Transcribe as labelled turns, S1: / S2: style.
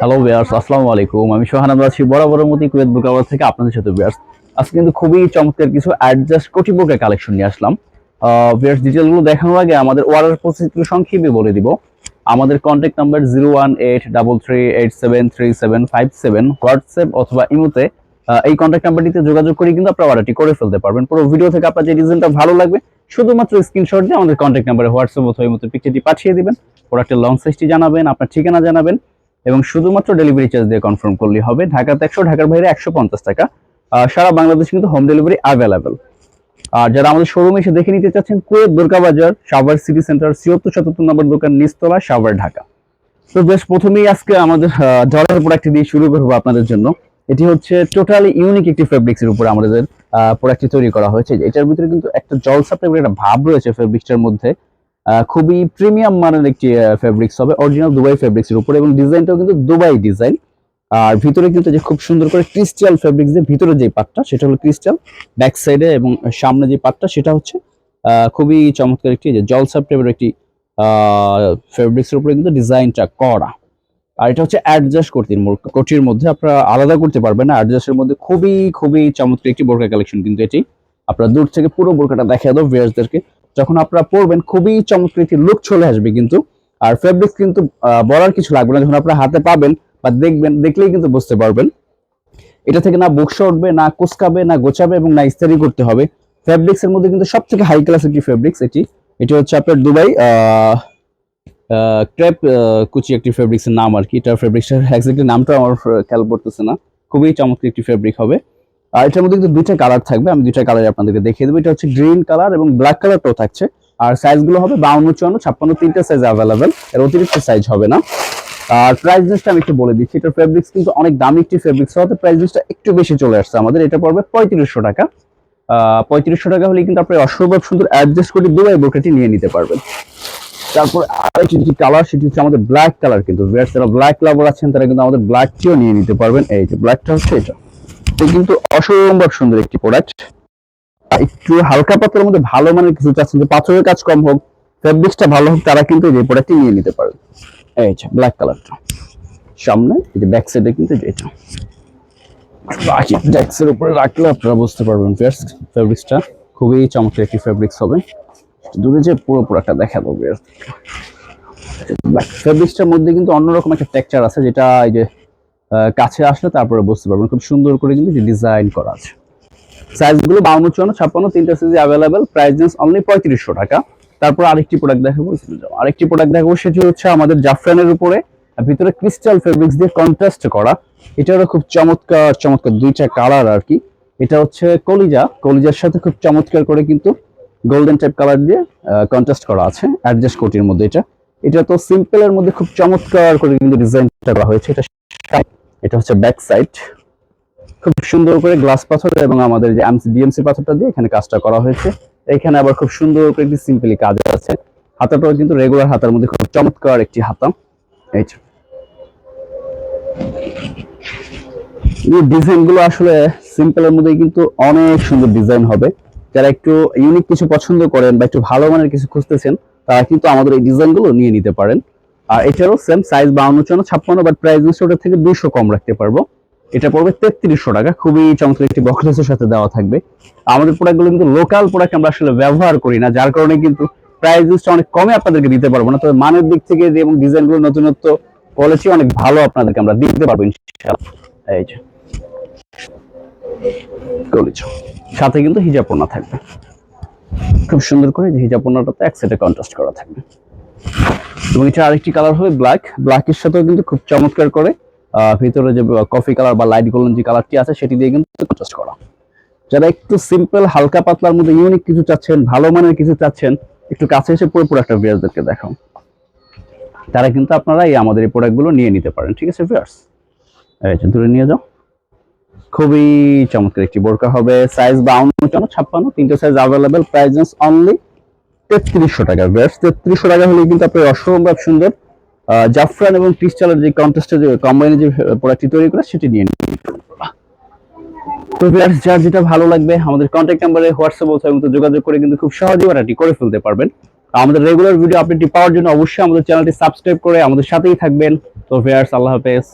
S1: Hello বিয়ার্স আসসালামু আলাইকুম। আমি বরাবরের মতো কুয়েত থেকে আপনাদের সাথে বিয়ার্স আজকে কিন্তু খুবই চমৎকার কিছু অ্যাডজাস্ট কোটি বুকের কালেকশন নিয়ে আসলাম। বিয়ার্স ডিটেলগুলো দেখানোর আগে আমাদের সংক্ষেপে বলে দিব। আমাদের contact number zero one eight double three eight seven three seven five seven WhatsApp অথবা ইমোতে এই কন্ট্যাক্ট নাম্বারটিতে যোগাযোগ করে কিন্তু আপনারা অর্ডারটি করে ফেলতে পারবেন। পুরো ভিডিও থেকে আপনার যে ডিজাইনটা ভালো লাগবে, শুধুমাত্র স্ক্রিনশট দিয়ে আমাদের কন্ট্যাক্ট নাম্বারে হোয়াটসঅ্যাপ অথবা ইমোতে পিকচারটি পাঠিয়ে দিবেন। প্রোডাক্টের লং সাইজটি জানাবেন, আপনার ঠিকানা জানাবেন। এবং শুধুমাত্র ডেলিভারি চার্জ দিয়ে কনফার্ম করলেই হবে। ঢাকাতে একশো, ঢাকার বাইরে একশো পঞ্চাশ টাকা। সারা বাংলাদেশে কিন্তু হোম ডেলিভারি অ্যাভেলেবেল আর যারা আমাদের শোরুমে এসে দেখে নিতে চাচ্ছেন, কুয়েত দুর্গা বাজার, সাভার সিটি সেন্টার ছিয়াত্তর সাতাত্তর নম্বর দোকান নিচতলা সাভার, ঢাকা। তো বেশ প্রথমেই আজকে আমাদের ডলার প্রোডাক্ট দিয়ে শুরু করব আপনাদের জন্য। এটি হচ্ছে টোটালি ইউনিক একটি ফেব্রিক্স এর উপরে আমাদের প্রোডাক্টটি তৈরি করা হয়েছে। এটার ভিতরে কিন্তু একটা জলসা টাইপের একটা ভাব রয়েছে ফেব্রিক্সটার মধ্যে। খুবই প্রিমিয়াম মানের একটি ফেব্রিক্স হবে অরিজিনাল দুবাই ফেব্রিক্স এর উপরে এবং ডিজাইনটাও কিন্তু দুবাই ডিজাইন আর ভিতরে কিন্তু যে খুব সুন্দর করে ক্রিস্টাল ফেব্রিক্স দিয়ে ভিতরে যে পার্টটা সেটা হলো ক্রিস্টাল ব্যাক সাইডে এবং সামনে যে পার্টটা সেটা হচ্ছে খুবই চমৎকার একটি যে জলসাপ টাইপের একটি ফেব্রিক্স এর উপরে কিন্তু ডিজাইনটা করা। আর এটা হচ্ছে অ্যাডজাস্ট করতে কোটির মধ্যে আপনারা আলাদা করতে পারবেন না অ্যাডজাস্টের মধ্যে খুবই খুবই চমৎকার একটি বোরকা কালেকশন কিন্তু এটি। আপনারা দূর থেকে পুরো বোরকাটা দেখা দাও ভিউয়ার্সদেরকে যখন আপনারা পরবেন খুবই চমৎকার একটি লুক চলে আসবে কিন্তু। আর ফেব্রিক কিন্তু বলার কিছু লাগবে না। যখন আপনারা হাতে পাবেন বা দেখবেন, দেখলেই কিন্তু বুঝতে পারবেন। এটা থেকে না বক্সা উঠবে, না কুচকাবে, না গোছাবে এবং না ইস্তারি করতে হবে। ফেব্রিক্স এর মধ্যে কিন্তু সব থেকে হাই ক্লাস একটি ফেব্রিক্স এটি। এটি হচ্ছে আপনার দুবাই ক্রেপ কুচি একটি ফেব্রিক্সের নাম আর কি। এটা ফেব্রিক্সের এক্স্যাক্টলি নামটা আমার খেয়াল পড়তেছে না। খুবই চমৎকার একটি ফেব্রিক হবে। আর এটার মধ্যে কিন্তু দুইটা কালার থাকবে, আমি দুইটা কালার আপনাদেরকে দেখিয়ে দেবো। এটা হচ্ছে গ্রিন কালার এবং ব্ল্যাক কালারটাও থাকছে। আর সাইজগুলো হবে বাউন্ন, চুয়ান্ন, ছাপ্পান্ন, তিনটা সাইজ অ্যাভেলেবেল এর অতিরিক্ত সাইজ হবে না। আর প্রাইস লিস্টটা আমি একটু বলে দিচ্ছি, এটার ফেব্রিক্স কিন্তু অনেক দামি একটি ফেব্রিক্স হওয়াতে প্রাইস লিস্টটা একটু বেশি চলে আসছে আমাদের। এটা পড়বে পঁয়ত্রিশশো টাকা। পঁয়ত্রিশশো টাকা হলে কিন্তু আপনি অসম্ভব সুন্দর অ্যাডজাস্ট করে দুবাই বোরকাটি নিয়ে নিতে পারবেন। তারপর আরেকটি যেটি কালার সেটি হচ্ছে আমাদের ব্ল্যাক কালার কিন্তু। যারা ব্ল্যাক লাভার আছেন, তারা কিন্তু আমাদের ব্ল্যাকটিও নিয়ে নিতে পারবেন। এই যে ব্ল্যাকটা হচ্ছে এটা। এটা কিন্তু অসম্ভব সুন্দর একটি প্রোডাক্ট একটু হালকা পাতলার মধ্যে ভালো মানের কিছু চাচ্ছেন যে পাথরের কাজ কম হোক ফেব্রিক্সটা ভালো হোক, তারা কিন্তু এই প্রোডাক্টটি নিয়ে নিতে পারবে এই যে ব্ল্যাক কালারটা সামনে, এই যে ব্যাক সাইডে কিন্তু এটা। বাকি ডেক্সের উপরে রাখলে আপনারা বুঝতে পারবেন ফিয়ার্স ফেব্রিক্সটা খুবই চমৎকার একটি ফেব্রিক্স হবে। দূরে যে পুরো পুরোটা দেখা দেবো ফেব্রিক্সটার মধ্যে কিন্তু অন্যরকম একটা টেক্সচার আছে, যেটা এই যে কাছে আসলে তারপরে বুঝতে পারবেন। খুব সুন্দর করে কিন্তু ডিজাইন করা আছে। সাইজগুলো বাউন্ন, চুয়ান্ন, ছাপ্পান্ন, তিনটা size available price range only পঁয়ত্রিশশো টাকা। তারপর আরেকটি প্রোডাক্ট দেখাবো। আরেকটি প্রোডাক্ট দেখাবো, সেটি হচ্ছে আমাদের জাফরানের উপরে। ভিতরে ক্রিস্টাল ফেব্রিক্স দিয়ে কন্ট্রাস্ট করা। এটারও খুব চমৎকার চমৎকার দুইটা কালার আর কি। এটা হচ্ছে কলিজা। কলিজার সাথে খুব চমৎকার করে কিন্তু গোল্ডেন টাইপ কালার দিয়ে কন্ট্রাস্ট করা আছে। অ্যাডজাস্ট কোটির মধ্যে এটা। এটা তো সিম্পলের মধ্যে খুব চমৎকার করে কিন্তু ডিজাইনটা করা হয়েছে। এটা এটা হচ্ছে ব্যাক সাইড খুব সুন্দর করে গ্লাস পাথর এবং আমাদের যে ডিএমসি পাথরটা দিয়ে এখানে কাজটা করা হয়েছে। এখানে আবার খুব সুন্দর করে একটি সিম্পলি কাজ আছে। হাতাটাও কিন্তু রেগুলার হাতার মধ্যে খুব চমৎকার একটি হাতা। এই যে। এই ডিজাইন আসলে সিম্পলের মধ্যে কিন্তু অনেক সুন্দর ডিজাইন হবে। যারা একটু ইউনিক কিছু পছন্দ করেন বা একটু ভালো মানের কিছু খুঁজতেছেন, তারা কিন্তু আমাদের এই ডিজাইনগুলো নিয়ে নিতে পারেন। আর এটারও সেম সাইজ বাউন্ন চুয়ান্ন, ছাপ্পান্ন বাট প্রাইস ওটার থেকে দুইশো কম রাখতে পারব। এটা পড়বে তেত্রিশশো টাকা, খুবই চমৎকার একটি বক্সের সাথে দেওয়া থাকবে। আমাদের প্রোডাক্টগুলো কিন্তু লোকাল প্রোডাক্ট আমরা আসলে ব্যবহার করি না, যার কারণে কিন্তু প্রাইস অনেক কমে আপনাদেরকে দিতে পারব না। তবে মানের দিক থেকে এবং ডিজাইনগুলো নতুনত্ব কোয়ালিটি অনেক ভালো আপনাদেরকে আমরা দিতে পারব ইনশাআল্লাহ। এই যে। সাথে কিন্তু হিজাপোনা থাকবে। খুব সুন্দর করে যে হিজাপোনাটাতে এক সাইডে কন্ট্রাস্ট করা থাকবে। এবং এটা আরেকটি কালার হবে ব্ল্যাক ব্ল্যাকের সাথেও কিন্তু খুব চমৎকার করে ভিতরে যে কফি কালার বা লাইট গোল্ডেন যে কালারটি আছে, সেটি দিয়ে কিন্তু কন্ট্রাস্ট করা। যারা একটু সিম্পল হালকা পাতলার মধ্যে ইউনিক কিছু চাচ্ছেন, ভালো মানের কিছু চাচ্ছেন, একটু কাছে এসে পুরো পুরো একটা ভিউয়ারদেরকে দেখাও। তারা কিন্তু আপনারা এই আমাদের এই প্রোডাক্টগুলো নিয়ে নিতে পারেন, ঠিক আছে ভিউয়ার্স এই যে, দূরে নিয়ে যাও। খুবই চমৎকার একটি বোরকা হবে সাইজ বাউন্ন, চুয়ান্ন, ছাপ্পান্ন, তিনটে সাইজ অ্যাভেলেবেল প্রাইস অনলি তেত্রিশশো টাকা। বেস্ট তেত্রিশশো টাকা হলে কিন্তু আপনি অসম্ভব সুন্দর। জাফরান এবং ক্রিস্টালের যে কন্টেস্টের যে কম্বাইনে যে প্রোডাক্টটি তৈরি করে, সেটি নিয়ে নিন। তো যার যেটা ভালো লাগবে, আমাদের কন্ট্যাক্ট নাম্বারে হোয়াটসঅ্যাপ অথবা যোগাযোগ করে কিন্তু খুব অর্ডারটি করে ফেলতে পারবেন। আমাদের রেগুলার ভিডিও আপডেটটি পাওয়ার জন্য অবশ্যই আমাদের চ্যানেলটি সাবস্ক্রাইব করে আমাদের সাথেই থাকবেন। তো ভিউয়ার্স আল্লাহ হাফেজ।